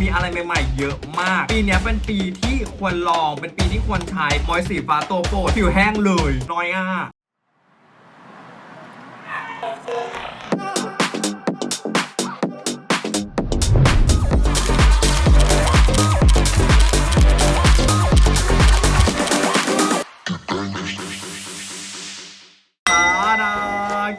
มีอะไรใหม่ๆ เยอะมาก ปีนี้เป็นปีที่ควรลอง เป็นปีที่ควรใช้มอยสีฟ้าตัวโปรดผิวแห้งเลยน้อยอะตาดา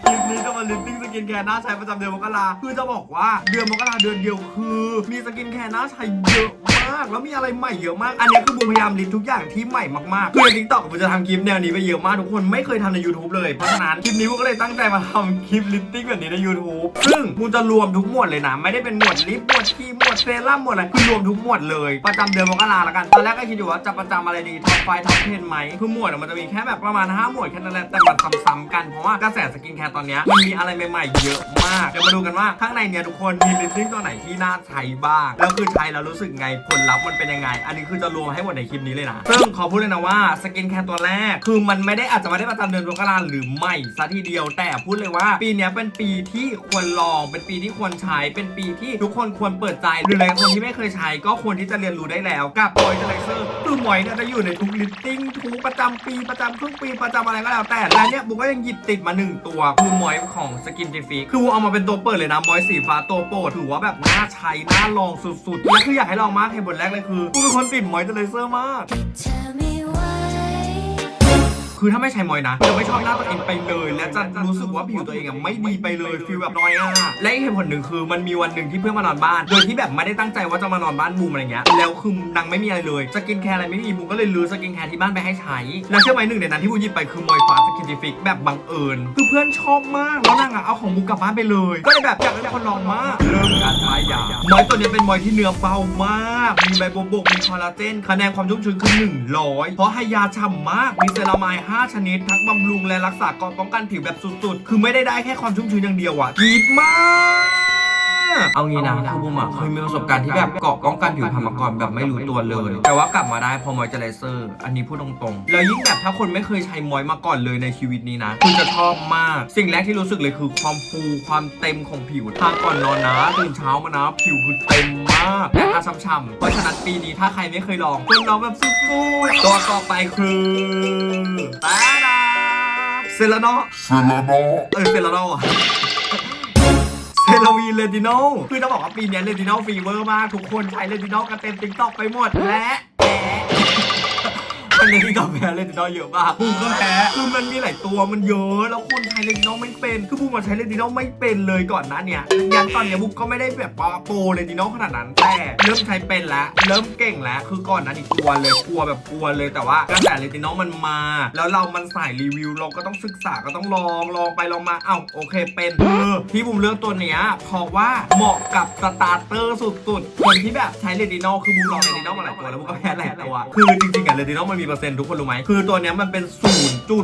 คลิปนี้จะมาลิปติ้ง กินแคร์หน้าใช้ประจำเดือนมกราคือจะบอกว่าเดือนมกราเดือนเดียวคือ มีสกินแคร์หน้าใช้เยอะมาก แล้วมีอะไรใหม่เยอะมาก อันนี้คือบูมพยายามลิสต์ทุกอย่างที่ใหม่มากๆ คือในทิกตอกบูมจะทำคลิปแนวนี้ไปเยอะมากทุกคนไม่เคยทำใน YouTube เลย เพราะฉะนั้นคลิปนี้บูมก็เลยตั้งใจมาทำคลิปลิปติ้งแบบนี้ใน YouTube ซึ่งบูมจะรวมทุกหมวดเลยนะ ไม่ได้เป็นหมวดลิปหมวดครีมหมวดเซรั่มหมวดอะไรคือรวมทุกหมวดเลยประจำเดือนมกราละกันตอนแรกก็คิดอยู่ว่าจะประจำอะไรดีท็อปไฟท็อปเทนไหมคือหมวดอะมันจะมีแค่แบบประมาณ5หมวดแค่นั้นแหละแต่มันซ้ำๆกันเพราะว่ากระแสสกินแคร์ตอนเนี้ยมันมีอะไรใหม่ๆเยอะมาก เดี๋ยวมาดูกันว่าข้างในเนี่ยทุกคนมีลิปติ้งตัวไหนที่น่าใช้บ้าง แล้วคือใช้แล้วรู้สึกไงผลลัพธ์มันเป็นยังไง อันนี้คือจะรวมให้หมดในคลิปนี้เลยนะซึ่งขอพูดเลยนะว่าสกินแคร์ตัวแรก คือมันไม่ได้อาจจะไม่ได้ประจำเดือนมกราหรือไม่ซะทีเดียว แต่พูดเลยว่า ปีนี้เป็นปีที่ควรลอง เป็นปีที่ควรใช้ เป็นปีที่ทุกคนควรเปิดใจ หรือหลายคนที่ไม่เคยใช้ก็ควรที่จะเรียนรู้ได้แล้วกับมอยเจอร์เซอร์ มอยเนี่ยจะอยู่ในทุกลิปติ้งทุกประจำปีประจำครึ่งปีประจำอะไรก็แล้วแต่และเนี่ยบุ๊กก็ยังหยิบติดมาหนึ่งตัวคือมอยของสกินจีฟีคือบุ๊กเอามาเป็นตัวเปิดเลยนะมอยสีฟ้าตัวโปรดถือว่าแบบน่าใช้น่าลองสุดๆและคืออยากให้ลองมากเหตุผลแรกเลยคือกูเป็นคนติดมอยเจอร์เซอร์มาก คือถ้าไม่ใช้มอยนะจะไม่ชอบหน้าตัวเองไปเลย และจะรู้สึกว่าผิวตัวเองอะไม่ดีไปเลยฟีลแบบน้อยอะและอีกเหตุผลหนึ่งคือมันมีวันหนึ่งที่เพื่อนมานอนบ้าน โดยที่แบบไม่ได้ตั้งใจว่าจะมานอนบ้านบูมอะไรเงี้ยแล้วคือนางไม่มีอะไรเลยสกินแคร์อะไรไม่มีบูมก็เลยลื้อสกินแคร์ที่บ้านไปให้ใช้แล้วเชื่อไหมหนึ่งในนั้นที่บูมหยิบไปคือมอยฟ้าสกินจิฟิกแบบบังเอิญคือเพื่อนชอบมากแล้วนางอะเอาของบูมกลับบ้านไปเลยก็เลยแบบอยากให้คนลองมากเริ่มการใช้ยามอยตัวนี้เป็นมอยที่เนื้อเบามาก มีใบบวบกมีคอลลาเจนคะแนนความชุ่มชื้นคือ100 เพราะให้ยาฉ่ำมากมีเซรามาย5 ชนิด ทั้งบำรุงและรักษาก่อนป้องกันผิวแบบสุดๆ คือไม่ได้ได้แค่ความชุ่มชื้นอย่างเดียวอะกรีดมาก เอางี้นะคือบูมอะเคยมีประสบการณ์ที่แบบเกาะป้องกันผิวพรรณมาก่อนแบบไม่รู้ตัวเลย แต่ว่ากลับมาได้พอมอยเจอร์เซอร์ อันนี้พูดตรงๆ แล้วยิ่งแบบถ้าคนไม่เคยใช้มอยมาก่อนเลยในชีวิตนี้นะคุณจะชอบมาก สิ่งแรกที่รู้สึกเลยคือความฟูความเต็มของผิวทาก่อนนอนนะตื่นเช้ามานะผิวคือเต็มมากและทาช่ำๆเพราะฉะนั้นปีนี้ถ้าใครไม่เคยลองควรลองแบบสุดๆตัวต่อไปคือตาดาเซราโน Selena เออเซราโนอะเซราวีเลดิโนคือจะบอกว่าปีนี้เลดิโนฟีเวอร์มาก ทุกคนใช้เลดิโนกันเต็มติ๊กต็อกไปหมดและแพ้เลดิโนแพ้เลดิโนเยอะมากบูมก็แพ้คือมันมีหลายตัวมันเยอะแล้วคนใช้เลดิโนไม่เป็น คือบูมมาใช้เลดิโนไม่เป็นเลยก่อนหน้าเนี่ยยันตอนเนี้ยบูมก็ไม่ได้แบบปาโปรเลดิโนขนาดนั้น แต่เริ่มใช้เป็นแล้วเริ่มเก่งแล้ว คือก่อนหนั้นอีกกลัวเลยกลัวแบบกลัวเลยแต่ว่ากระแสเลดิโนมันมา แล้วเรามันสายรีวิวเราก็ต้องศึกษาก็ต้องลองลองไปลองมาเอ้าโอเคเป็นคือที่บูมเลือกตัวเนี้ยเพราะว่าเหมาะกับสตาร์เตอร์สุดๆคนที่แบบใช้เลดิโนคือบูมลองเลดิโนมาหลายตัวแล้วบูมก็แพ้หลายตัวคือจริงๆอะเลดิโนมันมีเปอร์เซ็นต์ทุกคนรู้ไหมคือตัวเนี้ยมันเป็น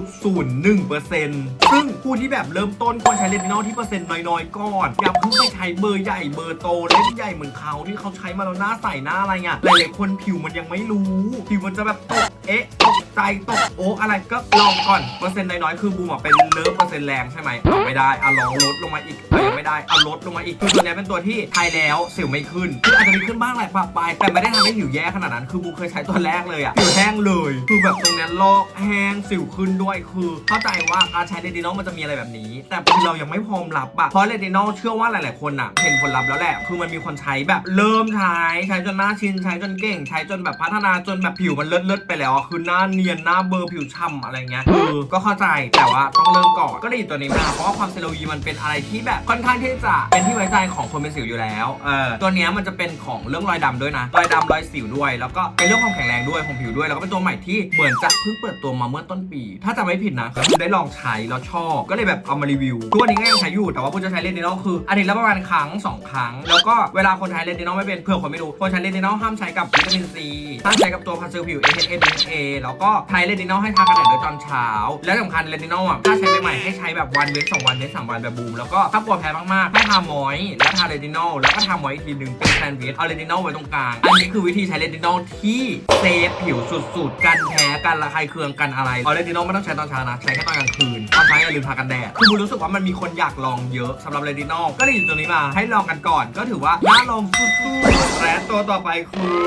0.01เปอร์เซ็นต์ซึ่งผู้ที่แบบเริ่มต้นควรใช้เลดิโนที่เปอร์เซ็นต์น้อยๆก่อน อย่าเพิ่งไปใช้เบอร์ใหญ่เบอร์โตเล่นใหญ่เหมือนเขาที่เขาใช้มาแล้วหน้าใสหน้าอะไรเงี้ยหลายๆคนผิวมันยังไม่รู้ ผิวมันจะแบบตกเอ๊ะตกใจตกโอ๊ะอะไรก็ลองก่อนเปอร์เซ็นต์น้อยๆคือบูมอะเป็นเลิฟเปอร์เซ็นต์แรงใช่ไหมเอาไม่ได้อะลองลดลงมาอีกเอายังไม่ได้เอาลดลงมาอีกคือตัวเนี้ยเป็นตัวที่ใช้แล้วสิวไม่ขึ้นคืออาจจะมีขึ้นบ้างแหละปะปลายแต่ไม่ได้ทำให้ผิวแย่ขนาดนั้นคือบูมเคยใช้ตัวแรกเลยอะผิวแห้งเลยคือแบบตรงนี้ยลอกแห้งสิวขึ้นด้วยคือ เข้าใจว่าการใช้เรตินอลมันจะมีอะไรแบบนี้ แต่คือเรายังไม่พร้อมรับอะเพราะเรตินอลเชื่อว่าหลาย ๆ คนอะเห็นผลลัพธ์แล้วแหละ คือมันมีคนใช้แบบเริ่มใช้ใช้จนหน้าชินใช้จนเก่ง ใช้จนแบบพัฒนาจนแบบผิวมันเลิศเลิศๆไปแล้วอะคือหน้าเนียนหน้าเบลอร์ผิวฉ่ำอะไรเงี้ยคือก็เข้าใจแต่ว่าต้องเริ่มก่อนก็เลยหยิบตัวนี้มาเพราะว่าความเซลวีมันเป็นอะไรที่แบบค่อนข้างที่จะเป็นที่ไว้ใจของคนเป็นสิวอยู่แล้วเออตัวนี้มันจะเป็นของเรื่องรอยดำด้วยนะรอยดำรอยสิวด้วย แล้วก็เป็นเรื่องความแข็งแรงด้วยของผิวด้วยแล้วก็เป็นตัวใหม่ที่เหมือนจะเพิ่งเปิดตัวมาเมื่อต้นปี ถ้าจะไม่ผิดนะคือได้ลองใช้แล้วชอบ ก็เลยแบบเอามารีวิวทุกวันนี้ก็ยังใช้อยู่แต่ว่าพูดจะใช้เลนดินอลคืออาทิตย์ละประมาณครั้งสองครั้ง แล้วก็เวลาคนใช้เลนดินอลไม่เป็นเผื่อคนไม่รู้คนใช้เลนดินอลห้ามใช้กับวิตามินซีห้ามใช้กับตัวพันซิลผิว AHA BHA แล้วก็ใช้เลนดินอลให้ทากันแดดโดยตอนเช้า และสำคัญเลนดินอลอะถ้าใช้ใหม่ให้ใช้แบบวันเว้นสองวันเว้นสามวันแบบบูมแล้วก็ถ้ากลัวแพ้มากๆให้ทามอยแล้วทาเลนดินอลแล้วก็ทามอยอีกทีหนึ่งเป็นแซนด์วิชเอาเลนดินอลไว้ตรงกลางอันนี้คือวิธีใช้เลนดินอลที่เซฟผิวสุดๆ กันแพ้กันระคายเคืองกันอะไรออเรนดิโนไม่ต้องใช้ตอนเช้านะ ใช้แค่ตอนกลางคืนตอนใช้อย่าลืมทากันแดด คือบูรู้สึกว่ามันมีคนอยากลองเยอะสำหรับเรดิโนก็เลยหยิบตัวนี้มาให้ลองกันก่อน ก็ถือว่าน่าลองสู้ๆและตัวต่อไปคือ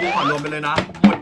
บูขอรวมไปเลยนะหมด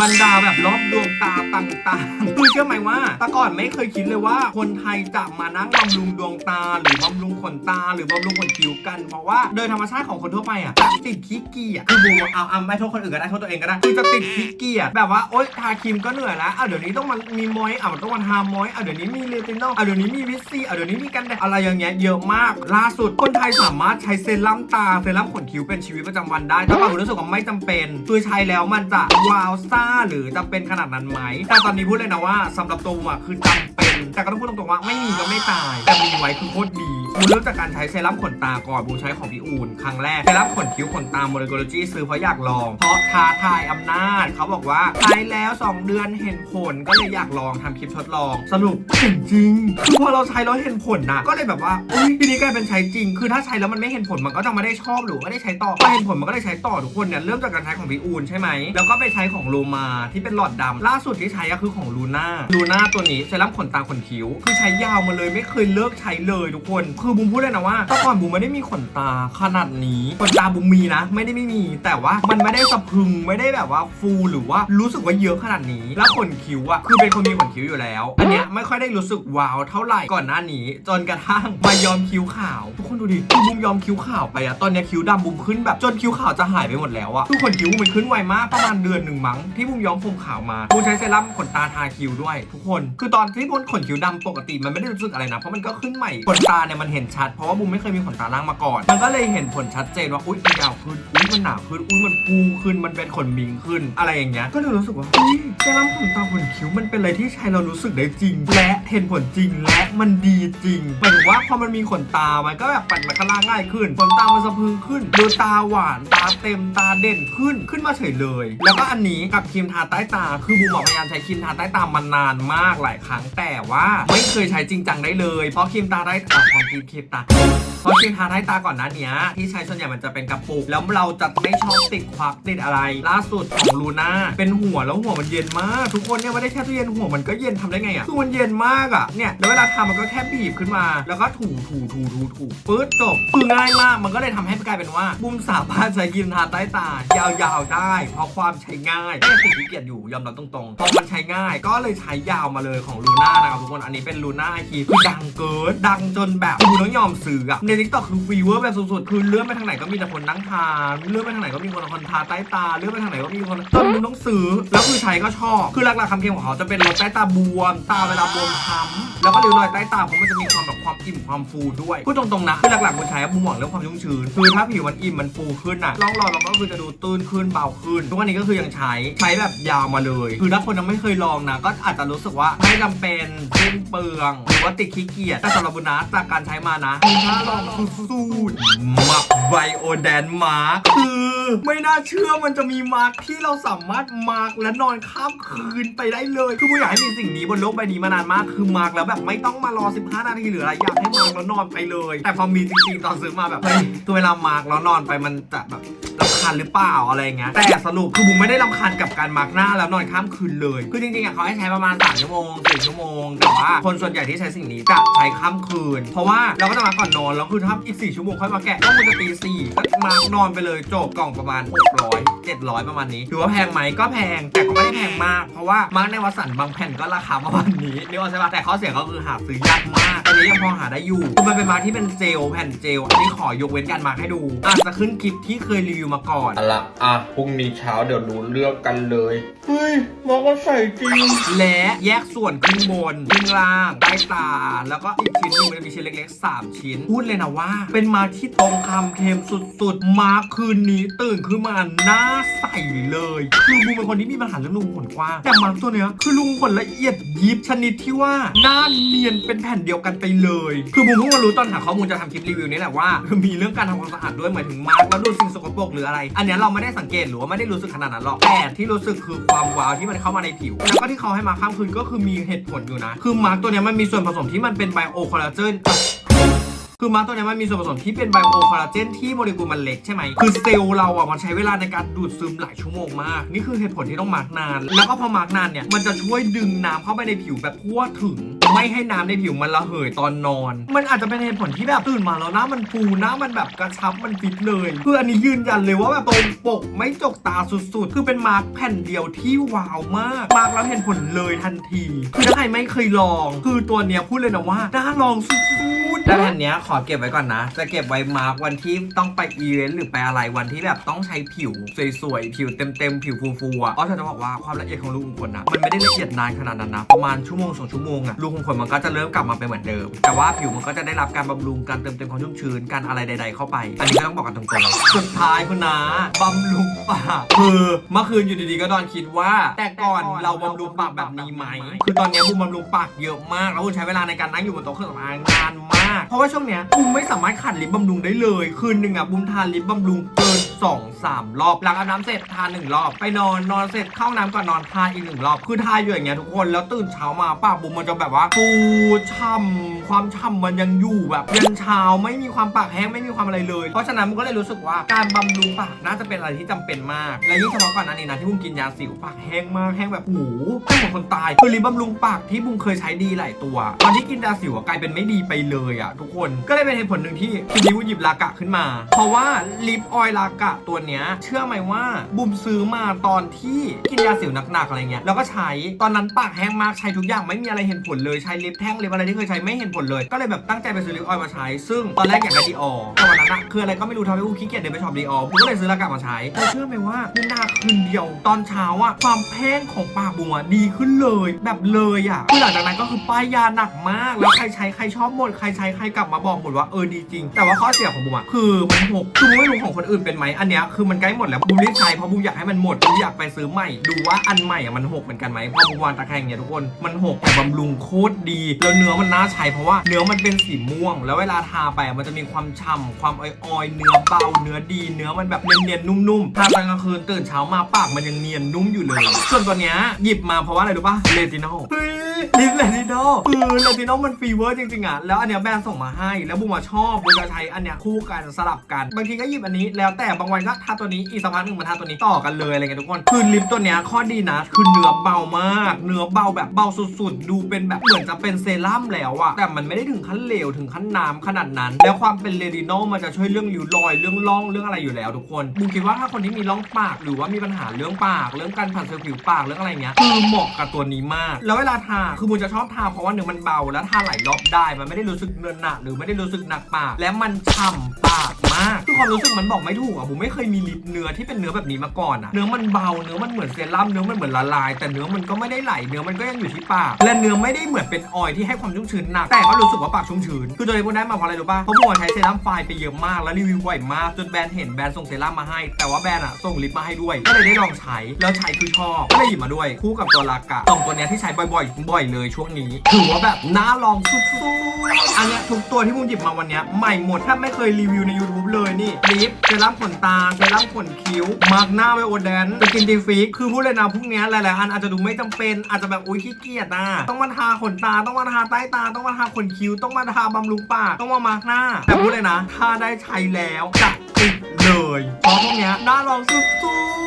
บรรดาแบบรอบดวงตาต่างๆคือเชื่อไหมว่าแต่ก่อนไม่เคยคิดเลยว่า คนไทยจะมานั่งบำรุงดวงตา หรือบำรุงขนตา หรือบำรุงขนคิ้วกัน เพราะว่าโดยธรรมชาติของคนทั่วไปอะจะติดขี้เกียจคือบูเอาเอาไม่โทษคนอื่นก็ได้โทษตัวเองก็ได้คือจะติดขี้เกียจแบบว่าโอ๊ยทาครีมก็เหนื่อยแล้วอะเดี๋ยวนี้ต้องมามีมอยอะมันต้องมาทามอยอะเดี๋ยวนี้มีเลตินอลอะเดี๋ยวนี้มีวิตซีอะเดี๋ยวนี้มีกันแดดอะไรอย่างเงี้ยเยอะมากล่าสุดคนไทยสามารถใช้เซรั่มตาเซรั่มขนคิ้วเป็นชีวิตประจำวันได้แต่บางคนรู้สึกว่าไม่จำเป็นคือใช้แล้วมันจะวาวซ่าหรือจะเป็นขนาดนั้นไหมแต่ตอนนี้พูดเลยนะว่าสำหรับตัวบูมอะคือจำเป็น แต่ก็ต้องพูดตรงๆว่าไม่มีก็ไม่ตายแต่มีไว้คือโคตรดี บูเริ่มจากการใช้เซรั่มขนตาก่อนบูใช้ของพี่อูนครั้งแรกเซรั่มขนคิ้วขนตาโมเลกุลจีซื้อเพราะอยากลอง เพราะท้าทายอำนาจ เขาบอกว่าใช้แล้ว 2 เดือนเห็นผลก็เลยอยากลองทำคลิปทดลอง สรุปเห็นจริงคือพอเราใช้แล้วเห็นผลนะก็เลยแบบว่าอุ้ยทีนี้กลายเป็นใช้จริง คือถ้าใช้แล้วมันไม่เห็นผลมันก็จะไม่ได้ชอบหรือไม่ได้ใช้ต่อพอเห็นผลมันก็ได้ใช้ต่อทุกคนเนี่ยเริ่มจากการใช้ของพี่อูนใช่ไหมแล้วก็ไปใช้ของโลมาที่เป็นหลอดดำล่าสุดที่ใช้ก็คือของลูน่าลูน่าตัวนี้เซรั่มขนตาขนคิ้วคือใช้ยาวมาเลยไม่เคยเลิกใช้เลยทุกคนคือบุมพูดเลยนะว่าแต่ก่อนบุมไม่ได้มีขนตาขนาดนี้ขนตาบุมมีนะ ไม่ได้ไม่มี แต่ว่ามันไม่ได้สะพรึงไม่ได้แบบว่าฟูหรือว่ารู้สึกว่าเยอะขนาดนี้ แล้วขนคิ้วอะคือเป็นคนมีขนคิ้วอยู่แล้ว อันเนี้ยไม่ค่อยได้รู้สึกว้าวเท่าไหร่ก่อนหน้านี้ จนกระทั่งมายอมคิ้วขาวทุกคนดูดิคือบุมยอมคิ้วขาวไปอะตอนเนี้ยคิ้วดำบุมขึ้นแบบจนคิ้วขาวจะหายไปหมดแล้วอะคือขนคิ้วบุมมันขึ้นไวมากประมาณเดือนหนึ่งมั้งที่บุมย้อมผมขาวมาบุมใช้เซรั่มขนตาทาคิ้วด้วย ทุกคน คือตอนที่บุมขนคิ้วดำปกติมันไม่ได้รู้สึกอะไรนะเพราะมันก็ขึ้นใหม่ขนตาเนี่ยมันเห็นชัดเพราะว่าบุมไม่เคยมีขนตาล่างมาก่อน มันก็เลยเห็นผลชัดเจนว่าอุ้ยมันยาวขึ้นอุ้ยมันหนาขึ้นอุ้ยมันฟูขึ้นมันเป็นขนมิงขึ้น อะไรอย่างเงี้ยก็เลยรู้สึกว่าอุ้ยเซรั่มขนตาขนคิ้วมันเป็นอะไรที่ใช้เรารู้สึกได้จริง และเห็นผลจริงและมันดีจริงหมายถึงว่าพอมันมีขนตามันก็แบบปัดมันข้างล่างง่ายขึ้นขนตามันสะพึงขึ้นดูตาหวานตาเต็มตาเด่นขึ้นขึ้นมาเฉยเลย แล้วก็อันนี้กับครีมทาใต้ตา คือบูมบอกพยายามใช้ครีมทาใต้ตามานานมากหลายครั้งแต่ว่าไม่เคยใช้จริงจังได้เลย เพราะครีมทาใต้ตาของครีมคีตาเพราะครีมทาใต้ตาก่อนหน้าเนี้ยที่ใช้ส่วนใหญ่มันจะเป็นกระปุก แล้วเราจะไม่ชอบติดควักติดอะไร ล่าสุดของลูน่าเป็นหัวแล้วหัวมันเย็นมาก ทุกคนเนี่ยไม่ได้แค่ตู้เย็นหัวมันก็เย็นทำได้ไงอะคือมันเย็นมากอะเนี่ยแล้วเวลาทำมันก็แค่บีบขึ้นมา แล้วก็ถูถูถูถูถูปื๊ดจบคือง่ายมากมันก็เลยทำให้กลายเป็นว่าบุมสามารถใช้ครีมทาใต้ตายาวๆได้เพราะความใช้ง่ายก็ยังติดขี้เกียจอยู่ยอมรับตรงๆเพอมันใช้ง่าย ก็เลยใช้ยาวมาเลยของลูน่านะครับทุกคนอันนี้เป็นลูน่าคีคือดังเกินดังจนแบบคุณต้องยอมซื้ออะในทิกตอกคือฟีเวอร์แบบสุดๆ คือเลื่อนไปทางไหนก็มีแต่คนนั่งทาเลื่อนไปทางไหนก็มีคนคนทาใต้ตา เลื่อนไปทางไหนก็มีคนจนมึงต้องซื้อ แล้วคือใช้ก็ชอบ คือหลักๆคำเค็มของเขาจะเป็นลดใต้ตาบวม ตาเวลาบวมช้ำแล้วก็ริ้วรอยใต้ตาเพราะมันจะมีความแบบความอิ่มความฟูด้วย พูดตรงๆนะ คือหลักๆคนใช้อะบูมหวังเรื่องความชุ่มชื้น คือถ้าผิวมันอิ่มมันฟูขึ้นอะร่องรอยมันก็คือจะดูตื้นขึ้นเบาขึ้นทุกวันนี้ก็คือยังใช้ใช้แบบยาวมาเลย คือถ้าคนยังไม่เคยลองนะก็อาจจะรู้สึกว่าไม่จำเป็นสิ้นเปลืองหรือว่าติดขี้เกียจแต่สำหรับบุญนะจากการใช้มานะมีน่าลองสุดๆมัก ไบโอแดนมาร์คือไม่น่าเชื่อมันจะมีมาร์กที่เราสามารถมาร์กและนอนข้ามคืนไปได้เลยคือบูอยากให้มีสิ่งนี้บนโลกใบนี้มานานมากคือมาร์กแล้วแบบไม่ต้องมารอ 15 นาทีหรืออะไรอยากให้มาร์กแล้วนอนไปเลย แต่พอมีจริงๆตอนซื้อมาแบบเฮ้ยคือเวลามาร์กแล้วนอนไปมันจะแบบรำคาญหรือเปล่าอะไรเงี้ยแต่สรุปคือบูไม่ได้รำคาญกับการมาร์กหน้าแล้วนอนข้ามคืนเลย คือจริงๆอะเขาให้ใช้ประมาณ3ชั่วโมง4ชั่วโมงแต่ว่าคนส่วนใหญ่ที่ใช้สิ่งนี้จะใช้ข้ามคืน เพราะว่าเราก็จะมาก่อนนอนแล้วคือถ้าอีก4ชั่วโมงค่อยมาแกะก็มันจะตีสี่ก็มานอนไปเลยจบกล่องประมาณ600 700 ประมาณนี้ถือว่าแพงไหมก็แพง แต่ก็ไม่ได้แพงมาก เพราะว่ามาร์กในวัสันบางแผ่นก็ราคาประมาณนี้นี่ว่าใช่ปะแต่ข้อเสียก็คือหาซื้อยากมากตอนนี้ยังพอหาได้อยู่คือมันเป็นมาร์กที่เป็นเจลแผ่นเจลอันนี้ขอยกเว้นการมาร์กให้ดูอาจจะขึ้นคลิปที่เคยรีวิวมาก่อนเอาละอะพรุ่งนี้เช้าเดี๋ยวหนูเลือกกันเลยเฮ้ยมองก็ใส่จริงและแยกส่วนครึ่งบนครึ่งล่างใต้ตา แล้วก็อีกชิ้นหนึงมันจะมีชิ้นเล็กๆ 3 ชิ้น พูดเลยนะว่า เป็นมาร์คที่ตรงคำเค็มสุดๆ มาร์คคืนนี้ตื่นขึ้นมาหน้าใสเลยคือบูเป็นคนที่มีปัญหาเรื่องรูขุมขนกว้างแต่มาตัวเนี้ยคือรูขุมขนละเอียดยิบชนิดที่ว่าหน้าเนียนเป็นแผ่นเดียวกันไปเลย คือบูมเพิ่งมารู้ตอนหาข้อมูลจะทำคลิปรีวิวนี้แหละว่ามีเรื่องการทำความสะอาดด้วยหมายถึงมาร์คแล้วดูสิ่งสกปรกหรืออะไร อันเนี้ยเราไม่ได้สังเกตหรือว่าไม่ได้รู้สึกขนาดนั้นหรอกแต่ที่รู้สึกคือความว้าวที่มันเข้ามาในผิว แล้วก็ที่เขาให้มาข้ามคืนก็คือมีเหตุผลอยู่นะ คือมาร์กตัวเนี้ยมันมีส่วนผสมที่มันเป็นไบโอคอลลาเจน คือมาตัวนี้มันมีส่วนผสมที่เป็นไบโอคอลลาเจนที่โมเลกุลมันเล็กใช่ไหมคือเซลล์เราอะมันใช้เวลาในการดูดซึมหลายชั่วโมงมาก นี่คือเหตุผลที่ต้องมาร์กนาน แล้วก็พอมาร์กนานเนี่ยมันจะช่วยดึงน้ำเข้าไปในผิวแบบทั่วถึง ไม่ให้น้ำในผิวมันระเหยตอนนอน มันอาจจะเป็นเหตุผลที่แบบตื่นมาแล้วหน้ามันฟูหน้ามันแบบกระชับมันฟิตเลยคืออันนี้ยืนยันเลยว่าแบบตรงปกไม่จกตาสุดๆ คือเป็นมาร์กแผ่นเดียวที่ว้าวมากมาร์กแล้วเห็นผลเลยทันทีคือถ้าใครไม่เคยลอง คือตัวเนี้ยพูดเลยนะว่าน่าลองสุดๆแต่แผ่นเนี้ยขอเก็บไว้ก่อนนะ จะเก็บไว้มาร์กวันที่ต้องไปอีเวนต์หรือไปอะไรวันที่แบบต้องใช้ผิวสวยๆ ผิวเต็มๆ ผิวฟูๆอะอ๋อแต่จะบอกว่าความละเอียดของรูขุมขนนะมันไม่ได้ละเอียดนานขนาดนั้นนะ ประมาณชั่วโมงสองชั่วโมงอะรูขุมขนมันก็จะเริ่มกลับมาเป็นเหมือนเดิม แต่ว่าผิวมันก็จะได้รับการบำรุงการเติมเต็มความชุ่มชื้นการอะไรใด ๆ เข้าไป อันนี้ก็ต้องบอกกันตรงๆ สุดท้ายคุณนะบำรุงปากคือเมื่อคืนอยู่ดีๆก็นอนคิดว่า แต่ก่อนเราบำรุงปากแบบนี้ไหมคือตอนนี้ยบูมบำรุงปากเยอะมากแล้วบูมใช้เวลาในการนั่งอยู่บนโต๊ะเครื่องสำอางนาน มาก เพราะว่าช่วงเนี้ยบุมไม่สามารถขัดลิปบำรุงได้เลย คืนหนึ่งอะบุมทาลิปบำรุงเกิน สองสามรอบ หลังอาบน้ำเสร็จทาหนึ่งรอบ ไปนอนนอนเสร็จเข้าห้องน้ำก่อนนอนทาอีกหนึ่งรอบ คือทาอยู่อย่างเงี้ยทุกคนแล้วตื่นเช้ามาปากบูมมันจะแบบว่าฟูช่ำความช่ำมันยังอยู่แบบยันเช้าไม่มีความปากแห้งไม่มีความอะไรเลย เพราะฉะนั้นบูมก็เลยรู้สึกว่าการบำรุงปากน่าจะเป็นอะไรที่จำเป็นมาก และยิ่งเฉพาะก่อนหน้านี้นะที่บูมกินยาสิวปากแห้งมากแห้งแบบโอ้โหแห้งเหมือนคนตายคือลิปบำรุงปากที่บูมเคยใช้ดีหลายตัวตอนที่กินยาสิวกลายเป็นไม่ดีไปเลยอะทุกคนก็เลยเป็นเหตุผลหนึ่งที่ทีนี้บูมหยิบลากะขึ้นมา เพราะว่าลิปออยลากะตัวเนี้ยเชื่อไหมว่าบูมซื้อมาตอนที่กินยาสิวหนักๆอะไรเงี้ยแล้วก็ใช้ตอนนั้นปากแห้งมากใช้ทุกอย่างไม่มีอะไรเห็นผลเลยใช้ลิปแท่งลิปอะไรที่เคยใช้ไม่เห็นผลเลย ก็เลยแบบตั้งใจไปซื้อลิปออยล์มาใช้ ซึ่งตอนแรกอยากได้ดีออแต่วันนั้นอะคืออะไรก็ไม่รู้ทำให้บูขี้เกียจเดินไปช็อปดีออบูก็เลยซื้อลากะมาใช้แต่เชื่อไหมว่านี่นาคืนเดียว ตอนเช้าอะความแพ้งของปากบูมอะดีขึ้นเลย แบบเลยอะคือหลังจากนั้นก็คือป้ายยาหนักมากแล้วใครใช้ใครชอบหมดใครใช้ใครกลับมาบอกหมดว่าเออดีจริง แต่ว่าข้อเสียของบูมอะคือมันหกคือไม่รู้ของคนอื่นเป็นไหมอันเนี้ยคือมันใกล้หมดแล้วบูมรีบใช้เพราะบูมอยากให้มันหมดบูมอยากไปซื้อใหม่ ดูว่าอันใหม่อะมันหกเหมือนกันไหมเพราะบูมวางตะแคงเนี่ยทุกคนมันหกแต่บำรุงโคตรดี แล้วเนื้อมันน่าใช้เพราะว่าเนื้อมันเป็นสีม่วง แล้วเวลาทาไปอะมันจะมีความฉ่ำความอ่อยๆเนื้อเบาเนื้อดี เนื้อมันแบบเนียนๆนุ่มๆทาตอนกลางคืนตื่นเช้ามาปากมันยังเนียนนุ่มอยู่เลย ส่วนตัวเนี้ยหยิบมาเพราะว่าอะไรรู้ป่ะเลตินอล ลิปเลตินอลคือเลตินอลมันฟีเวอร์จริงๆอะแล้วอันเนี้ยแบรนด์ส่งมาให้ แล้วบูมมาชอบบูมจะใช้อันเนี้ยคู่กันสลับกัน บางทีก็หยิบอันนี้ แล้วแต่บางวันก็ทาตัวนี้อีกสักพักหนึ่งมาทาตัวนี้ต่อกันเลยอะไรเงี้ยทุกคนคือลิปตัวเนี้ยข้อดีนะ คือเนื้อเบามาก เนื้อเบาแบบเบาสุดๆ ดูเป็นแบบเหมือนจะเป็นเซรั่มแล้วอะแต่มันไม่ได้ถึงขั้นเหลวถึงขั้นน้ำขนาดนั้น แล้วความเป็นเลตินอลมันจะช่วยเรื่องริ้วรอยเรื่องร่องเรื่องอะไรอยู่แล้วทุกคนบูมคิดว่าถ้าคนที่มีร่องปากหรือว่ามีปัญหาเรื่องปาก เรื่องการผัดเซลล์ผิวปากเรื่องอะไรเงี้ยคือเหมาะกับตัวนี้มาก แล้วเวลาทาคือบูมจะชอบทาเพราะว่าเนื้อมันเบาแล้วทาหลายรอบได้ มันไม่ได้รู้สึกเนินหนะหรือไม่ได้รู้สึกหนักปาก และมันฉ่ำปากมากคือความรู้สึกมันบอกไม่ถูกอะบูมไม่เคยมีลิปเนื้อที่เป็นเนื้อแบบนี้มาก่อนอะ เนื้อมันเบา เนื้อมันเหมือนเซรั่ม เนื้อมันเหมือนละลาย แต่เนื้อมันก็ไม่ได้ไหล เนื้อมันก็ยังอยู่ที่ปาก และเนื้อไม่ได้เหมือนเป็นออยที่ให้ความชุ่มชื้นหนัก แต่ก็รู้สึกว่าปากชุ่มชื้น คือโดยที่บูมได้มาเพราะอะไรรู้ป่ะเพราะบูมใช้เซรั่มไฟไปเยอะมาก แล้วรีวิวบ่อยมาก จนแบรนด์เห็นแบรนด์ส่งเซรั่มมาให้ แต่ว่าแบรนด์อะส่งลิปมาให้ด้วย ก็เลยได้ลองใช้ แล้วใช้คือชอบ ก็เลยหยิบมาด้วย คู่กับตัวลากะสองตัวเนี้ยที่ใช้บ่อยๆบ่อยเลยช่วงนี้ถือว่าแบบน่าลองสุดๆ อันเนี้ยทุกตัวที่บูมหยิบมาวันเนี้ยใหม่หมดแทบไม่เคยรีวิวใน YouTube เลยนี่ลิปเซรั่มขนตาเซรั่มขนคิ้ว มาร์กหน้าไวโอแดนสกินดีฟิกคือพูดเลยนะพวกเนี้ยหลายๆอันอาจจะดูไม่จำเป็นอาจจะแบบอุ้ยขี้เกียจนะต้องมาทาขนตาต้องมาทาใต้ตาต้องมาทาขนคิ้วต้องมาทาบำรุงปากต้องมามาร์กหน้า แต่พูดเลยนะ ถ้าได้ใช้แล้วจะติดเลยเพราะพวกเนี้ยน่าลองสุด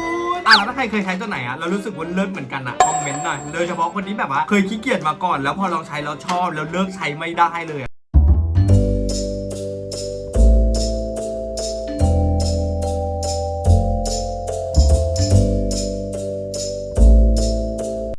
ๆ อะแล้วถ้าใครเคยใช้ตัวไหนอะเรารู้สึกว่าเลิศเหมือนกันอะคอมเมนต์หน่อยโดยเฉพาะคนที่แบบว่าเคยขี้เกียจมาก่อน แล้วพอลองใช้แล้วชอบแล้วเลิกใช้ไม่ได้เลยอะ